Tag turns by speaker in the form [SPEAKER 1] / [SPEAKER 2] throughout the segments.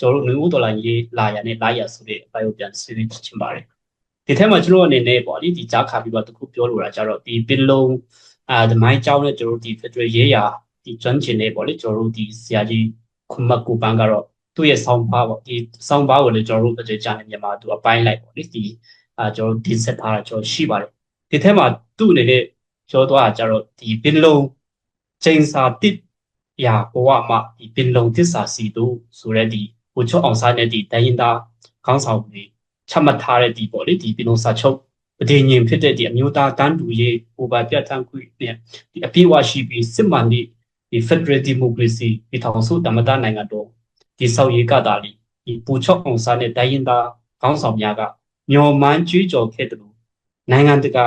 [SPEAKER 1] ကျွန်တော်တို့လူဦးဒေါ်လာရေးလာရနဲ့လာရဆိုတဲ့အပိုင်းကိုပြန်ဆွေးနွေးချင်ပါတယ်ဒီထက်မှာကျွန်တော်အနေနဲ့ပေါ့လေဒီကြားခါပြီးတော့တခုပြောလိုတာကြတော့ဒီပင်လုံးအာဒီမိုင်းကြောင်းနဲ့ကျွန်တော်တို့ဒီ Federal ရေးရာဒီကျွမ်းကျင်နေပေါ့လေကျွန်တော်တို့ဒီဆရာကြီးခွန်မကူပန်းကတော့သူ့ရဲ့ဆောင်းပါးပေါ့ဒီဆောင်းပါးကိုလည်းကျွန်တော်တို့အကြကြားနေမြန်မာသူအပိုင်းလိုက်ပေါ့လေဒီအာကျွန်တော်တို့ဒီဆက်ထားတာကျွန်တော်ရှိပါတယ်ဒီထက်မှာသူ့အနေနဲ့ပြောသွားတာကြတော့ဒီပင်လုံးချိန်စာတစ်ရာဘဝမှာဒီပင်လုံးသစ္စာစီတို့ဆိုတဲ့ဒီ ဟိုချော့အောင်စားတဲ့ဒီတိုင်းရင်းသားခေါင်းဆောင်တွေချမှတ်ထားတဲ့ဒီပေါ့လေဒီပင်လုံးစာချုပ်ပဒေညင်ဖြစ်တဲ့ဒီအမျိုးသားတန်းတူရေးဟိုပါပြတ်ထန်းခွင့်နဲ့ဒီအပြည့်အဝရှိပြီးစစ်မှန်တဲ့ဒီ Federal Democracy ဒီထောင်စုတမတနိုင်ငံတော်ဒီဆောက်ရေးကတာလီဒီပူချော့အောင်စားတဲ့တိုင်းရင်းသားခေါင်းဆောင်များကမျော်မှန်းကြွေးကြော်ခဲ့တယ်လို့နိုင်ငံတကာ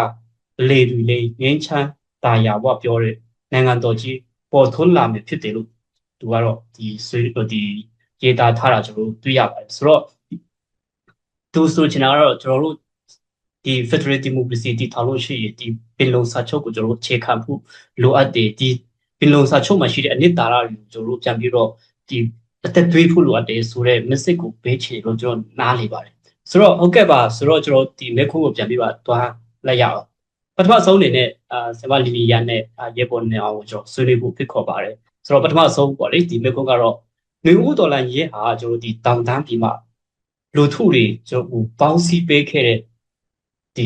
[SPEAKER 1] လေတွေလေးငင်းချမ်းတာယာဘပြောတဲ့နိုင်ငံတော်ကြီးပေါ်ထွန်းလာမယ်ဖြစ်တယ်လို့သူကတော့ဒီဆွေးဒီ ရေးသားထားတာကျွန်တော်တို့တွေ့ရပါတယ်ဆိုတော့သူဆိုချင်တာကတော့ကျွန်တော်တို့ဒီ Federal Democracy တည်ထောင်လို့ရှိရင်ဒီပင်လုံစာချုပ်ကိုကျွန်တော်တို့ခြေခံဖို့လိုအပ်တယ်ဒီပင်လုံစာချုပ်မှာရှိတဲ့အနှစ်သာရတွေကိုကျွန်တော်တို့ပြန်ပြီးတော့ဒီအသက်သွေးဖို့လိုအပ်တယ်ဆိုတော့ message ကိုပေးချင်လို့ကျွန်တော်နားလေပါတယ်ဆိုတော့ဟုတ်ကဲ့ပါဆိုတော့ကျွန်တော်ဒီ message ကိုပြန်ပြီးပါတွားလိုက်ရအောင်ပထမဆုံးအနေနဲ့အာဆမလီလီယန်နဲ့ရေပေါ်နေအောင်ကိုကျွန်တော်ဆွေးနွေးဖို့ဖိတ်ခေါ်ပါတယ်ဆိုတော့ပထမဆုံးပေါ့လေဒီ message ကတော့ နေဦးဒေါ်လာရေးဟာကျွန်တော်ဒီတောင်တန်းပြည်မှာလူထုတွေကျွန်တော်ပေါင်းစည်းပေးခဲ့တဲ့ဒီ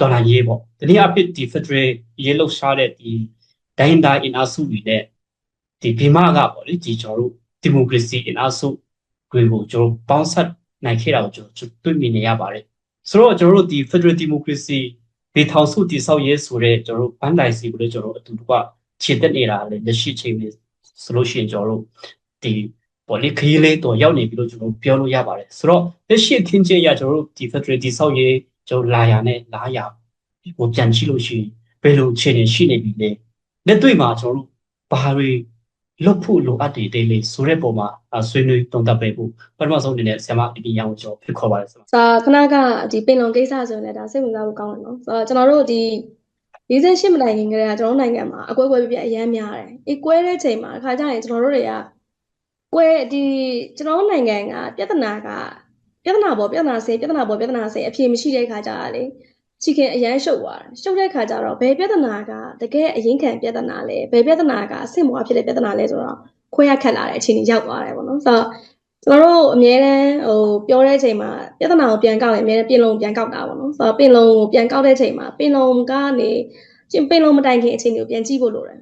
[SPEAKER 1] ဒေါ်လာရေးပေါ့ဒီနေ့အဖြစ်ဒီ Federal ရေးလှုပ်ရှားတဲ့ဒီဒိုင်းဒါအင်အားစုတွေနဲ့ဒီဘီမာကပေါ့လေဒီကျွန်တော်တို့ဒီမိုကရေစီအင်အားစုတွေကိုကျွန်တော်ပေါင်းဆက်နိုင်ခဲ့တာကိုကျွန်တော်တွေ့မြင်နေရပါတယ်ဆိုတော့ကျွန်တော်တို့ဒီ Federal Democracy ဒီထောင်စုတည်ဆောက်ရေးဆိုတဲ့ကျွန်တော်တို့ဘန်ဒိုင်စီကိုလည်းကျွန်တော်တို့အတူတူကခြေတက်နေတာလည်းလက်ရှိချိန်လေးဆိုလို့ရှိရင်ကျွန်တော်တို့ဒီ ပေါ်လေခရီးလေးတော့ရောက်နေပြီလို့ကျွန်တော်ပြောလို့ရပါတယ်ဆိုတော့လက်ရှိအခင်းကျင်းရကျွန်တော်တို့ဒီ Federal တည်ဆောက်ရေးကျွန်တော်လာရနဲ့လာရဟိုပြန်ကြည့်လို့ရှိရင်ဘယ်လိုခြေနေရှိနေပြီလဲလက်တွေ့မှာကျွန်တော်တို့ဘာတွေလွတ်ဖို့လိုအပ်တယ်တေးလေးဆိုတဲ့ပုံမှာဆွေးနွေးတုံ့တက်ပေးဖို့ပထမဆုံးအနေနဲ့ဆရာမဒီပြရအောင်ကျွန်တော်ဖြစ်ခေါ်ပါတယ်ဆရာမ။
[SPEAKER 2] စာခဏကဒီပင်လုံကိစ္စဆိုရင်လည်းဒါစိတ်ဝင်စားဖို့ကောင်းတယ်နော်။ဆိုတော့ကျွန်တော်တို့ဒီ48မတိုင်ခင်ကတည်းကကျွန်တော်နိုင်ငံမှာအကွဲကွဲပြပြအရမ်းများတယ်။အေးကွဲတဲ့ချိန်မှာအခါကျရင်ကျွန်တော်တို့တွေက ကွဲဒီကျွန်တော်နိုင်ငံကပြဿနာကပြဿနာပေါ်ပြဿနာဆင်းပြဿနာပေါ်ပြဿနာဆင်းအဖြေမရှိတဲ့ခါကျတာလေချီခင်အရန်ရှုပ်သွားတယ်ရှုပ်တဲ့ခါကျတော့ဘယ်ပြဿနာကတကယ်အရင်ခံပြဿနာလဲဘယ်ပြဿနာကအဆင့်ပေါ်ဖြစ်တဲ့ပြဿနာလဲဆိုတော့ခွဲရခက်လာတဲ့အခြေအနေရောက်သွားတယ်ပေါ့နော်ဆိုတော့ကျွန်တော်တို့အများတန်းဟိုပြောတဲ့အချိန်မှာပြဿနာကိုပြန်ကောက်ရင်အများတန်းပြင်လုံးပြန်ကောက်တာပေါ့နော်ဆိုတော့ပင်လုံးကိုပြန်ကောက်တဲ့အချိန်မှာပင်လုံးကနေပင်လုံးမတိုင်ခင်အခြေအနေကိုပြန်ကြည့်ဖို့လိုတယ်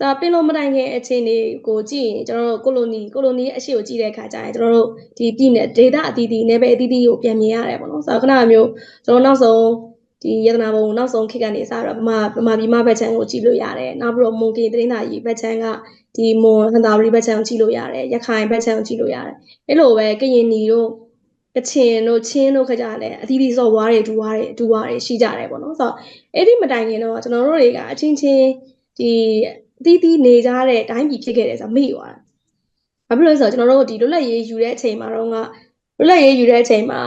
[SPEAKER 2] ဆိုတော့ပင်လုံးမတိုင်ခင်အခြေအနေကိုကြည့်ရင်ကျွန်တော်တို့ကိုလိုနီကိုလိုနီရဲ့အရှိကိုကြည့်တဲ့အခါကျရင်ကျွန်တော်တို့ဒီပြည်နယ်ဒေတာအသီးသီးနယ်ပယ်အသီးသီးကိုပြန်မြင်ရတယ်ပေါ့နော်ဆိုတော့ခဏမျိုးကျွန်တော်နောက်ဆုံးဒီယတနာဘုံနောက်ဆုံးခေတ်ကနေစတော့ဗမာဗမာပြည်မဘက်ချန်ကိုကြည့်လို့ရတယ်နောက်ပြီးတော့မွန်ကေသတင်းသာကြီးဘက်ချန်ကဒီမွန်ဟန်တာဝရီဘက်ချန်ကိုကြည့်လို့ရတယ်ရခိုင်ဘက်ချန်ကိုကြည့်လို့ရတယ်အဲ့လိုပဲကရင်နီတို့ကချင်တို့ချင်းတို့ခကြလဲအသီးသီးစော်ဝါးတွေဒူဝါးတွေဒူဝါးတွေရှိကြတယ်ပေါ့နော်ဆိုတော့အဲ့ဒီမတိုင်ခင်တော့ကျွန်တော်တို့တွေကအချင်းချင်းဒီ အသီးသီးနေကြတဲ့တိုင်းပြည်ဖြစ်ခဲ့တယ်ဆိုတော့မေ့သွားတာဘာဖြစ်လို့လဲဆိုတော့ကျွန်တော်တို့ဒီလွတ်လပ်ရေးယူတဲ့အချိန်မှာတော့ကလွတ်လပ်ရေးယူတဲ့အချိန်မှာ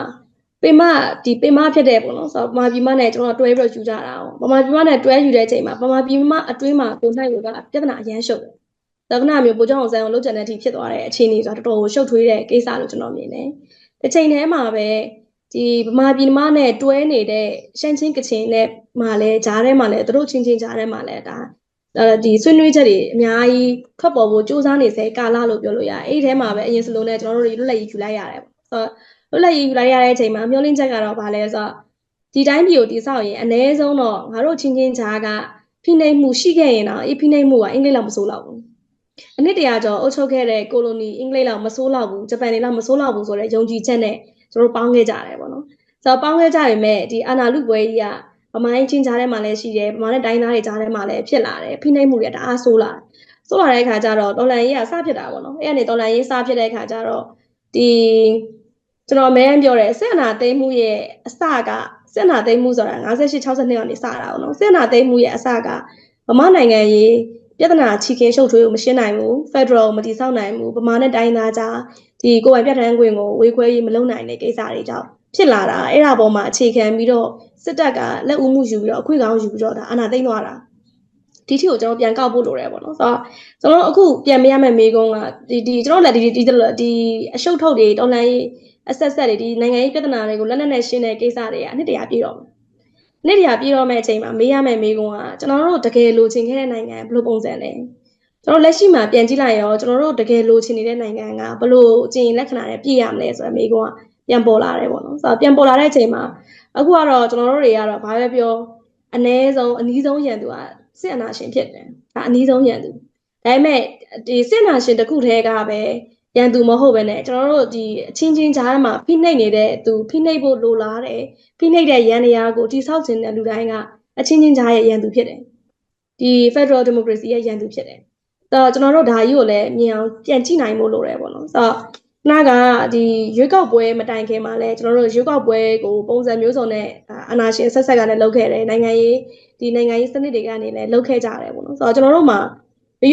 [SPEAKER 2] ပင်မဒီပင်မဖြစ်တဲ့ပေါ့နော်ဆိုတော့ပမာပြည်မနဲ့ကျွန်တော်တွဲပြီးတော့ယူကြတာအောင်ပမာပြည်မနဲ့တွဲယူတဲ့အချိန်မှာပမာပြည်မအတွင်းမှာကိုနိုင်ကိုကပြဿနာအရန်ရှုပ်တယ်။သက္ကနာမျိုးပိုကြောင့်ဆန်းအောင်လုံးချန်တဲ့အထိဖြစ်သွားတဲ့အခြေအနေဆိုတော့တော်တော်ရှုပ်ထွေးတဲ့ကိစ္စလို့ကျွန်တော်မြင်တယ်။တစ်ချိန်တည်းမှာပဲဒီဗမာပြည်မနဲ့တွဲနေတဲ့ရှမ်းချင်းကချင်နဲ့မှာလဲဂျားထဲမှာလဲသူတို့ချင်းချင်းဂျားထဲမှာလဲဒါ အဲဒီဆွေးနွေးချက်တွေအများကြီးထွက်ပေါ်ဖို့စူးစမ်းနေစေကာလလို့ပြောလို့ရတယ်။အဲ့ဒီထဲမှာပဲအရင်စလုံးနဲ့ကျွန်တော်တို့လွတ်လပ်ရေးယူလိုက်ရတယ်ပေါ့။ဆိုတော့လွတ်လပ်ရေးယူလိုက်ရတဲ့အချိန်မှာမျောလင်းချက်ကတော့ဗာလဲဆိုတော့ဒီတိုင်းပြည်ကိုတည်ဆောက်ရင်အ ਨੇ ဆုံးတော့ငါတို့ချင်းချင်းကြားကဖိနှိပ်မှုရှိခဲ့ရင်တော့အေးဖိနှိပ်မှုကအင်္ဂလိပ်လောက်မစိုးလောက်ဘူးအနှစ်တရာကျော်အုပ်ချုပ်ခဲ့တဲ့ကိုလိုနီအင်္ဂလိပ်လောက်မစိုးလောက်ဘူးဂျပန်တွေလောက်မစိုးလောက်ဘူးဆိုတဲ့ယုံကြည်ချက်နဲ့ကျွန်တော်ပေါင်းခဲ့ကြတယ်ပေါ့နော်ဆိုတော့ပေါင်းခဲ့ကြပေမဲ့ဒီအာနာလူပွဲကြီးက ဗမိုင်းချင်းကြားထဲမှာလည်းရှိတယ်ဗမာနဲ့တိုင်းသားတွေကြားထဲမှာလည်းဖြစ်လာတယ်ဖိနှိပ်မှုတွေတအားဆိုးလာတယ်ဆိုးလာတဲ့အခါကျတော့တော်လန်ရေးကစဖြစ်တာပေါ့နော်အဲ့ကနေတော်လန်ရေးစဖြစ်တဲ့အခါကျတော့ဒီကျွန်တော်မဲပြောတယ်စစ်အနာသိမ်းမှုရဲ့အစကစစ်အနာသိမ်းမှုဆိုတာ58 62ရောက်နေစတာပေါ့နော်စစ်အနာသိမ်းမှုရဲ့အစကဗမာနိုင်ငံရေးပြဿနာချီခင်းရှုပ်ထွေးကိုမရှင်းနိုင်ဘူးဖက်ဒရယ်မတည်ဆောက်နိုင်ဘူးဗမာနဲ့တိုင်းသားကြားဒီကိုယ်ပိုင်ပြဋ္ဌာန်းခွင့်ကိုဝေခွဲရေးမလုပ်နိုင်တဲ့ကိစ္စတွေကြောင့် ဖြစ်လာတာအဲ့ဒါပေါ်မှာအခြေခံပြီးတော့စစ်တပ်ကလက်ဦးမှုယူပြီးတော့အခွင့်ကောင်းယူပြီးတော့ဒါအာဏာသိမ်းသွားတာဒီထီကိုကျွန်တော်ပြန်ကောက်ဖို့လိုတယ်ပေါ့နော်ဆိုတော့ကျွန်တော်တို့အခုပြန်မရမယ့်မေကုန်းကဒီဒီကျွန်တော်လက်ဒီဒီဒီဒီအရှုပ်ထုတ်တွေတော်လန်ရေးအဆက်ဆက်တွေဒီနိုင်ငံရေးပြဿနာတွေကိုလက်နက်နဲ့ရှင်းတဲ့ကိစ္စတွေကအနှစ်တရာပြည့်တော့မယ်အနှစ်တရာပြည့်တော့မယ့်အချိန်မှာမေးရမယ့်မေကုန်းကကျွန်တော်တို့တကယ်လိုချင်ခဲ့တဲ့နိုင်ငံဘယ်လိုပုံစံလဲကျွန်တော်လက်ရှိမှာပြန်ကြည့်လိုက်ရောကျွန်တော်တို့တကယ်လိုချင်နေတဲ့နိုင်ငံကဘယ်လိုအကျင့်လက္ခဏာတွေပြည့်ရမလဲဆိုတဲ့မေကုန်းက ပြန်ပေါ်လာတယ်ပေါ့နော်ဆိုတော့ပြန်ပေါ်လာတဲ့အချိန်မှာအခုကတော့ကျွန်တော်တို့တွေကတော့ဘာပဲပြောအ ਨੇ ဆုံးအနည်းဆုံးရန်သူကစစ်အနာရှင်ဖြစ်တယ်ဒါအနည်းဆုံးရန်သူဒါပေမဲ့ဒီစစ်အနာရှင်တစ်ခုတည်းကပဲရန်သူမဟုတ်ပဲねကျွန်တော်တို့ဒီအချင်းချင်းကြားထဲမှာဖိနှိပ်နေတဲ့သူဖိနှိပ်ဖို့လိုလားတယ်ဖိနှိပ်တဲ့ရန်တရားကိုတိဆောက်ခြင်းတဲ့လူတိုင်းကအချင်းချင်းကြားရဲ့ရန်သူဖြစ်တယ်ဒီ Federal Democracy ရဲ့ရန်သူဖြစ်တယ်အဲ့တော့ကျွန်တော်တို့ဒါကြီးကိုလည်းမြင်အောင်ပြန်ကြည့်နိုင်ဖို့လိုတယ်ပေါ့နော်ဆိုတော့ နာကဒီရွေးကောက်ပွဲမတိုင်ခင်မှာလဲကျွန်တော်တို့ရွေးကောက်ပွဲကိုပုံစံမျိုးစုံနဲ့အာဏာရှင်ဆက်ဆက်ကလည်းလုပ်ခဲ့တယ်နိုင်ငံရေးဒီနိုင်ငံရေးစနစ်တွေကနေလည်းလုပ်ခဲ့ကြတယ်ပေါ့နော်ဆိုတော့ကျွန်တော်တို့မှာ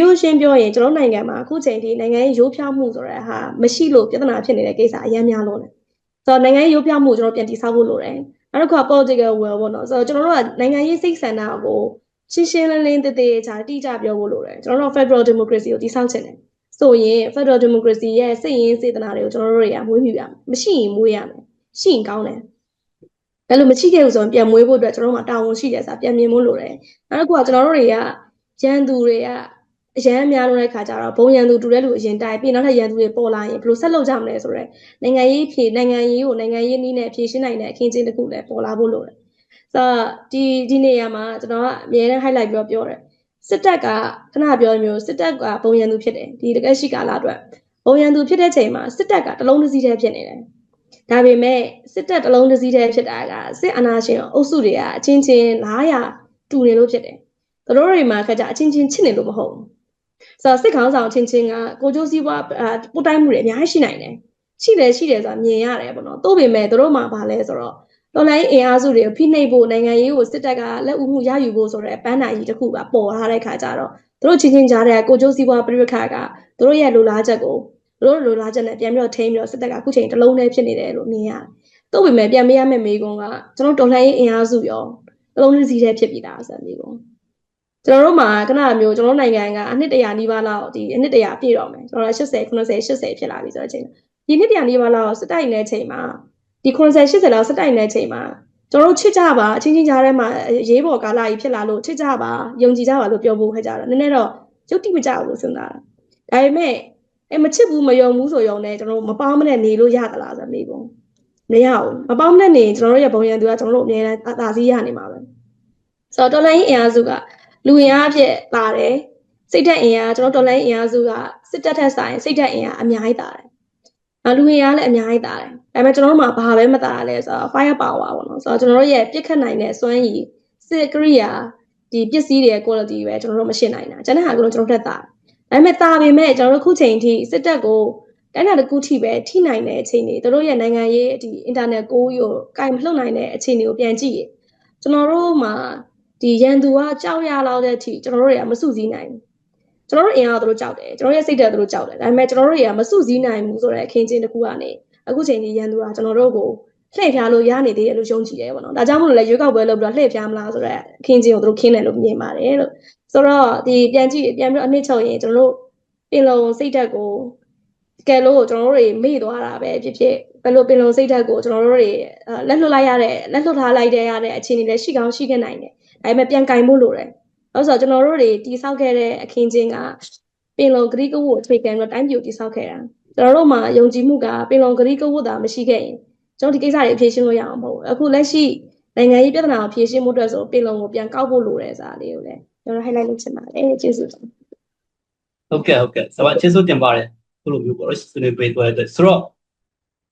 [SPEAKER 2] ရိုးရှင်းပြောရင်ကျွန်တော်နိုင်ငံမှာအခုချိန်ထိနိုင်ငံရေးရိုးဖြောက်မှုဆိုတဲ့ဟာမရှိလို့ပြဿနာဖြစ်နေတဲ့ကိစ္စအများများလို့တယ်ဆိုတော့နိုင်ငံရေးရိုးဖြောက်မှုကျွန်တော်ပြန်တည်ဆောက်ဖို့လိုတယ်နောက်တစ်ခါ political will ပေါ့နော်ဆိုတော့ကျွန်တော်တို့ကနိုင်ငံရေးစိတ်ဆန္ဒကိုရှင်းရှင်းလင်းလင်းတည်တည်ချာတိကျပြောဖို့လိုတယ်ကျွန်တော်တို့ Federal Democracy ကိုတည်ဆောက်ချင်တယ် ဆိုရင် Federal Democracy ရဲ့စိတ်ရင်းစေတနာတွေကိုကျွန်တော်တို့တွေကမွေးမြူရမယ်မရှိရင်မွေးရမယ်ရှိရင်ကောင်းတယ်ဘယ်လိုမရှိခဲ့ဘူးဆိုရင်ပြန်မွေးဖို့အတွက်ကျွန်တော်တို့မှာတာဝန်ရှိတယ်ဆိုတာပြန်မြင်ဖို့လိုတယ်နောက်တစ်ခုကကျွန်တော်တို့တွေကရန်သူတွေကအရန်များလို့တဲ့ခါကျတော့ဘုံရန်သူတူတဲ့လူအရင်တိုက်ပြီးနောက်ထပ်ရန်သူတွေပေါ်လာရင်ဘယ်လိုဆက်လုပ်ကြမလဲဆိုတော့နိုင်ငံရေးဖြေနိုင်ငံရေးကိုနိုင်ငံရေးနည်းနဲ့ဖြေရှင်းနိုင်တဲ့အခင်းကျင်းတစ်ခုလည်းပေါ်လာဖို့လိုတယ်ဆိုတော့ဒီဒီနေရာမှာကျွန်တော်ကအမြဲတမ်း highlight ပြောပြောတယ် စစ်တပ်ကခဏပြောမျိုးစစ်တပ်ကဘုံရန်သူဖြစ်တယ်ဒီတကယ်ရှိကာလအတွက်ဘုံရန်သူဖြစ်တဲ့ချိန်မှာစစ်တပ်ကတလုံးတစ်စီးတည်းဖြစ်နေတယ်ဒါပေမဲ့စစ်တပ်တလုံးတစ်စီးတည်းဖြစ်တာကစစ်အာဏာရှင်အုပ်စုတွေကအချင်းချင်းလားရတူနေလို့ဖြစ်တယ်သူတို့တွေမှာခကြအချင်းချင်းချစ်နေလို့မဟုတ်ဘူးဆိုတော့စစ်ခေါင်းဆောင်ချင်းချင်းကကိုကျိုးစည်းပွားပို့တိုင်းမှုတွေအများကြီးရှိနိုင်တယ်ရှိတယ်ရှိတယ်ဆိုတာမြင်ရတယ်ပေါ့နော်သို့ပေမဲ့တို့မှာဘာလဲဆိုတော့ တော်လိုင်းအင်အားစုတွေကိုဖိနှိပ်ဖို့နိုင်ငံရေးကိုစစ်တပ်ကလက်ဦးမှုရယူဖို့ဆိုတဲ့ပန်းနိုင်ကြီးတစ်ခုကပေါ်လာတဲ့ခါကျတော့တို့ချင်းချင်းကြားတဲ့ကိုကျိုးစည်းပွားပြိပခါကတို့ရဲ့လိုလားချက်ကိုတို့လိုလားချက်နဲ့ပြန်ပြီးတော့ထိန်းပြီးတော့စစ်တပ်ကအခုချိန်တစ်လုံးနဲ့ဖြစ်နေတယ်လို့မြင်ရတယ်။သို့ပေမဲ့ပြန်မရမယ့်မေကွန်ကကျွန်တော်တော်လှန်ရေးအင်အားစုရောတစ်လုံးစီးတဲ့ဖြစ်ပြီးသားဆိုတဲ့မေကွန်ကျွန်တော်တို့မှာခဏမျိုးကျွန်တော်နိုင်ငံကအနှစ်တရာနီးပါးလောက်ဒီအနှစ်တရာပြည့်တော့မယ်ကျွန်တော်80 90 80ဖြစ်လာပြီဆိုတဲ့အချိန်ဒီနှစ်တရာနီးပါးလောက်စစ်တိုက်နေတဲ့ချိန်မှာ ဒီ90 80လောက်စစ်တိုက်နေတဲ့ချိန်မှာကျွန်တော်တို့ချစ်ကြပါအချင်းချင်းကြားထဲမှာရေးပေါ်ကာလကြီးဖြစ်လာလို့ချစ်ကြပါယုံကြည်ကြပါလို့ပြောဖို့ခက်ကြတော့နည်းနည်းတော့ယုတ်တိမကြဘူးလို့စဉ်းစားတာဒါပေမဲ့အဲမချစ်ဘူးမယုံဘူးဆိုရုံနဲ့ကျွန်တော်တို့မပေါင်းမနဲ့နေလို့ရသလားဆိုမေးပုံမရဘူးမပေါင်းမနဲ့နေကျွန်တော်တို့ရဲ့ဘုံရန်သူကကျွန်တော်တို့အများအားသာစီးရနေမှာပဲဆိုတော့တော်လိုင်းအင်အားစုကလူအင်အားဖြစ်လာတယ်စိတ်ဓာတ်အင်အားကျွန်တော်တော်လိုင်းအင်အားစုကစစ်တပ်ထက်ဆိုင်စိတ်ဓာတ်အင်အားအများကြီးတာတယ်အ လူအင်အားလည်းအများကြီးတာတယ်ဒါပေမဲ့ကျွန်တော်တို့မှာဘာပဲမတာလဲဆိုတော့ fire power ပေါ့နော်ဆိုတော့ကျွန်တော်တို့ရဲ့ပြစ်ခတ်နိုင်တဲ့စွမ်းရည်စစ်ကရိယာဒီပစ္စည်းတွေ quality ပဲကျွန်တော်တို့မရှင်းနိုင်တာကျွန်တော်ဟာကတော့ကျွန်တော်တက်တာဒါပေမဲ့တာပေမဲ့ကျွန်တော်တို့ခုချိန်ထိစစ်တပ်ကိုတိုင်းတာတစ်ခုထိပဲထိနိုင်တဲ့အချိန်တွေတို့ရဲ့နိုင်ငံရေးဒီ internet ကိုရိုကင်မလှုပ်နိုင်တဲ့အချိန်တွေကိုပြန်ကြည့်ရကျွန်တော်တို့မှာဒီရန်သူကကြောက်ရလောက်တဲ့အထိကျွန်တော်တို့တွေကမစုစည်းနိုင်ဘူး ကျွန်တော်တို့အင်အားတို့ကြောက်တယ်ကျွန်တော်ရဲ့စိတ်ဓာတ်တို့ကြောက်တယ်ဒါပေမဲ့ကျွန်တော်တို့တွေကမစုစည်းနိုင်ဘူးဆိုတဲ့အခင်းချင်းတစ်ခုကနေအခုချိန်ကြီးရန်သူကကျွန်တော်တို့ကိုလှည့်ဖျားလို့ရနေသေးတယ်လို့ယုံကြည်တယ်ပေါ့နော်ဒါကြောင့်မို့လို့လေရွေးကောက်ပွဲလုပ်ပြီးတော့လှည့်ဖျားမလားဆိုတော့အခင်းချင်းကိုတို့ခင်းတယ်လို့မြင်ပါတယ်လို့ဆိုတော့ဒီပြန်ကြည့်ပြန်ပြီးတော့အနှစ်ချုပ်ရင်ကျွန်တော်တို့ပင်လုံစိတ်ဓာတ်ကိုကဲလို့ကျွန်တော်တို့တွေမေ့သွားတာပဲဖြစ်ဖြစ်ဘယ်လိုပင်လုံစိတ်ဓာတ်ကိုကျွန်တော်တို့တွေလက်လွတ်လိုက်ရတဲ့လက်လွတ်ထားလိုက်တဲ့ရတဲ့အခြေအနေတွေရှိကောင်းရှိခဲ့နိုင်တယ်ဒါပေမဲ့ပြန်ကင်ဖို့လိုတယ် အဲ့ဆိုကျွန်တော်တို့တွေတိဆောက်ခဲ့တဲ့အခင်းချင်းကပင်လုံဂရိကဝတ်အခြေခံတော့တိုင်းပြည်ကိုတိဆောက်ခဲ့တာကျွန်တော်တို့မှာယုံကြည်မှုကပင်လုံဂရိကဝတ်တာမရှိခဲ့ရင်ကျွန်တော်ဒီကိစ္စတွေဖြေရှင်းလို့ရအောင်မဟုတ်ဘူးအခုလက်ရှိနိုင်ငံရေးပြဿနာကိုဖြေရှင်းမှုအတွက်ဆိုပင်လုံကိုပြန်ကောက်ဖို့လိုတယ်ဆိုတာလေးကိုလည်းကျွန်တော် highlight လုပ်ချင်ပါတယ်ကျေးဇူးတင်
[SPEAKER 1] ဟုတ်ကဲ့ဟုတ်ကဲ့ဆရာကျေးဇူးတင်ပါတယ်ခုလိုမျိုးပေါ့နော်ဆွေးနွေးပေးသွားတဲ့အတွက်ဆိုတော့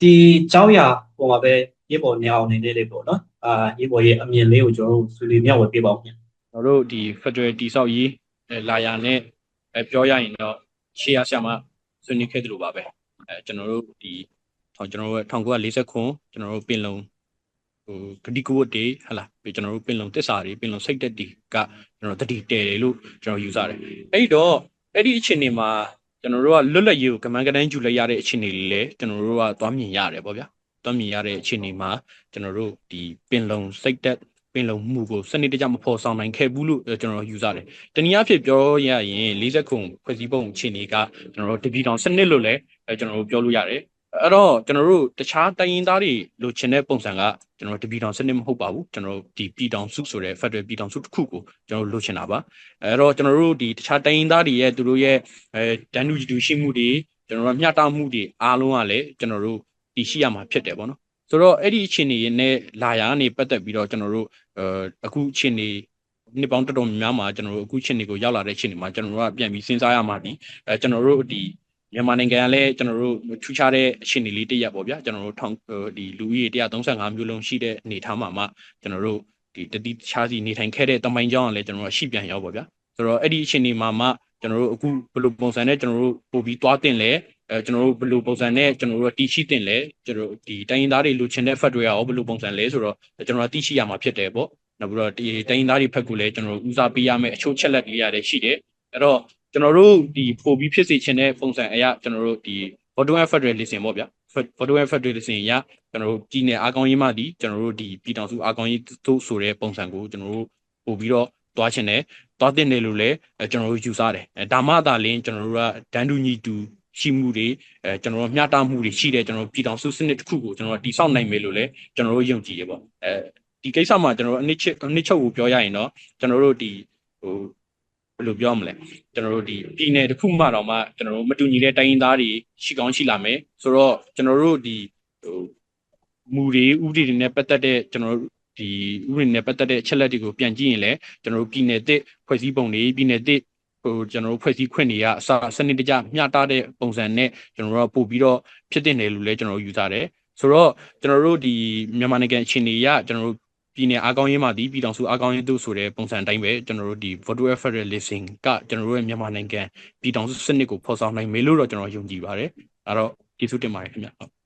[SPEAKER 1] ဒီကြောင်းရာပုံမှာပဲရေပေါ်နေအောင်နေနေလေးပေါ့နော်အာရေပေါ်ရဲ့အမြင်လေးကိုကျွန်တော်တို့ဆွေးနွေးမျှဝေပေးပါဦးခင်
[SPEAKER 3] ကျွန်တော်တို့ဒီ Federal တိဆောက်ရေးအဲလာယာနဲ့အဲပြောရရင်တော့ရှေ့ရဆရာမဆွေးနွေးခဲ့သလိုပါပဲအဲကျွန်တော်တို့ဒီထောင်ကျွန်တော်တို့1940ခွန်ကျွန်တော်တို့ပင်လုံဟိုဂတိကဝတ်တွေဟလာပြီးကျွန်တော်တို့ပင်လုံတစ္ဆာတွေပင်လုံစိတ်တက်တွေကကျွန်တော်တတိတဲတယ်လို့ကျွန်တော်ယူဆတယ်အဲ့တော့အဲ့ဒီအခြေအနေမှာကျွန်တော်တို့ကလွတ်လပ်ရေးကိုကမန်းကတိုင်းယူလိုက်ရတဲ့အခြေအနေလေးလည်းကျွန်တော်တို့ကသွားမြင်ရတယ်ပေါ့ဗျာသွားမြင်ရတဲ့အခြေအနေမှာကျွန်တော်တို့ဒီပင်လုံစိတ်တက်ပ င်လုံမှုကိုစနစ်တကျမဖော်ဆောင်နိုင်ခဲ့ဘူးလို့ကျွန်တော်ယူဆတယ်။တနည်းအားဖြင့်ပြောရရင်40ခုဖွဲ့စည်းပုံအခြေအနေကကျွန်တော်တို့တပီတောင်စနစ်လို့လည်းကျွန်တော်တို့ပြောလို့ရတယ်။အဲ့တော့ကျွန်တော်တို့တခြားတိုင်းရင်းသားတွေလိုချင်တဲ့ပုံစံကကျွန်တော်တို့တပီတောင်စနစ်မဟုတ်ပါဘူးကျွန်တော်တို့ဒီပြည်တောင်စုဆိုတဲ့ Federal ပြည်တောင်စုတစ်ခုကိုကျွန်တော်တို့လိုချင်တာပါအဲ့တော့ကျွန်တော်တို့ဒီတခြားတိုင်းရင်းသားတွေရဲ့သူတို့ရဲ့အဲဒန်နူဂျီတူရှိမှုတွေကျွန်တော်တို့မျှတမှုတွေအားလုံးကလည်းကျွန်တော်တို့တည်ရှိရမှာဖြစ်တယ်ပေါ့နော် ဆိုတော့အဲ့ဒီအခြေအနေနဲ့လာရကနေပတ်သက်ပြီးတော့ကျွန်တော်တို့အဲအခုအခြေအနေနှစ်ပေါင်းတော်တော်များများမှာကျွန်တော်တို့အခုအခြေအနေကိုရောက်လာတဲ့အခြေအနေမှာကျွန်တော်တို့ကပြန်ပြီးစဉ်းစားရမှာဒီအဲကျွန်တော်တို့ဒီမြန်မာနိုင်ငံကလည်းကျွန်တော်တို့ထူးခြားတဲ့အခြေအနေလေးတစ်ရပ်ပေါ့ဗျာကျွန်တော်တို့ထောင်ဒီလူဦးရေ135မျိုးလုံးရှိတဲ့အနေထားမှာမှကျွန်တော်တို့ဒီတတိခြားစီနေထိုင်ခဲ့တဲ့တမိုင်းကြောင်းကလည်းကျွန်တော်တို့ရှိပြန်ရောက်ပေါ့ဗျာဆိုတော့အဲ့ဒီအခြေအနေမှာမှကျွန်တော်တို့အခုဘယ်လိုပုံစံနဲ့ကျွန်တော်တို့ပို့ပြီးသွားတင်လဲ အဲကျွန်တော်တို့ဘယ်လိုပုံစံနဲ့ကျွန်တော်တို့တီးရှိတင်လဲကျွန်တော်တို့ဒီတိုင်းရင်းသားတွေလိုချင်တဲ့ဖက်တွေရောဘယ်လိုပုံစံလဲဆိုတော့ကျွန်တော်တို့တီးရှိရမှာဖြစ်တယ်ပေါ့နောက်ပြီးတော့ဒီတိုင်းရင်းသားတွေဖက်ကူလည်းကျွန်တော်တို့ဦးစားပေးရမယ့်အချို့ချက်လက်တွေရတယ်ရှိတယ်အဲ့တော့ကျွန်တော်တို့ဒီပို့ပြီးဖြစ်စေချင်တဲ့ပုံစံအရာကျွန်တော်တို့ဒီ Bottom Federalism ပေါ့ဗျာ Bottom Federalism ရကျွန်တော်တို့ပြည်နယ်အားကောင်းရေးမှဒီကျွန်တော်တို့ဒီပြည်တော်စုအားကောင်းရေးတို့ဆိုတဲ့ပုံစံကိုကျွန်တော်တို့ပို့ပြီးတော့တွားချင်တယ်တွားတင်တယ်လို့လည်းကျွန်တော်တို့ယူဆတယ်ဒါမှသာလင်းကျွန်တော်တို့ကဒန်တူညီတူ ရှိမှုတွေအဲကျွန်တော်တို့မျှတမှုတွေရှိတဲ့ကျွန်တော်တို့ပြည်တော်စုစနစ်တစ်ခုကိုကျွန်တော်တို့တိစောက်နိုင်မယ်လို့လည်းကျွန်တော်တို့ယုံကြည်ရပေါ့အဲဒီကိစ္စမှာကျွန်တော်တို့အနစ်ချက်အနစ်ချုပ်ကိုပြောရရင်တော့ကျွန်တော်တို့ဒီဟိုဘယ်လိုပြောမလဲကျွန်တော်တို့ဒီပြည်နယ်တစ်ခုမှတော့မှကျွန်တော်တို့မတူညီတဲ့တိုင်းရင်းသားတွေရှိကောင်းရှိလာမယ်ဆိုတော့ကျွန်တော်တို့ဒီဟိုမူတွေဥပဒေတွေနဲ့ပတ်သက်တဲ့ကျွန်တော်တို့ဒီဥပဒေနဲ့ပတ်သက်တဲ့အချက်လက်တွေကိုပြန်ကြည့်ရင်လည်းကျွန်တော်တို့ပြည်နယ်တစ်ဖွဲ့စည်းပုံတွေပြည်နယ်တစ် ဟိုကျွန်တော်တို့ဖွဲ့စည်းခွင့်တွေကအစစနစ်တကျမျှတတဲ့ပုံစံနဲ့ကျွန်တော်တို့ပို့ပြီးတော့ဖြစ်တင်တယ်လို့လည်းကျွန်တော်တို့ယူဆတယ်ဆိုတော့ကျွန်တော်တို့ဒီမြန်မာနိုင်ငံအခြေအနေအရကျွန်တော်တို့ပြည်နယ်အားကောင်းရေးမှာဒီပြည်တော်စုအားကောင်းရေးတို့ဆိုတဲ့ပုံစံတိုင်းပဲကျွန်တော်တို့ဒီ virtual federalism ကကျွန်တော်တို့ရဲ့မြန်မာနိုင်ငံပြည်တော်စုစနစ်ကိုဖော်ဆောင်နိုင်မယ်လို့တော့ကျွန်တော်ယုံကြည်ပါတယ်အဲတော့ကျေးဇူးတင်ပါတယ်ခင်ဗျဟုတ်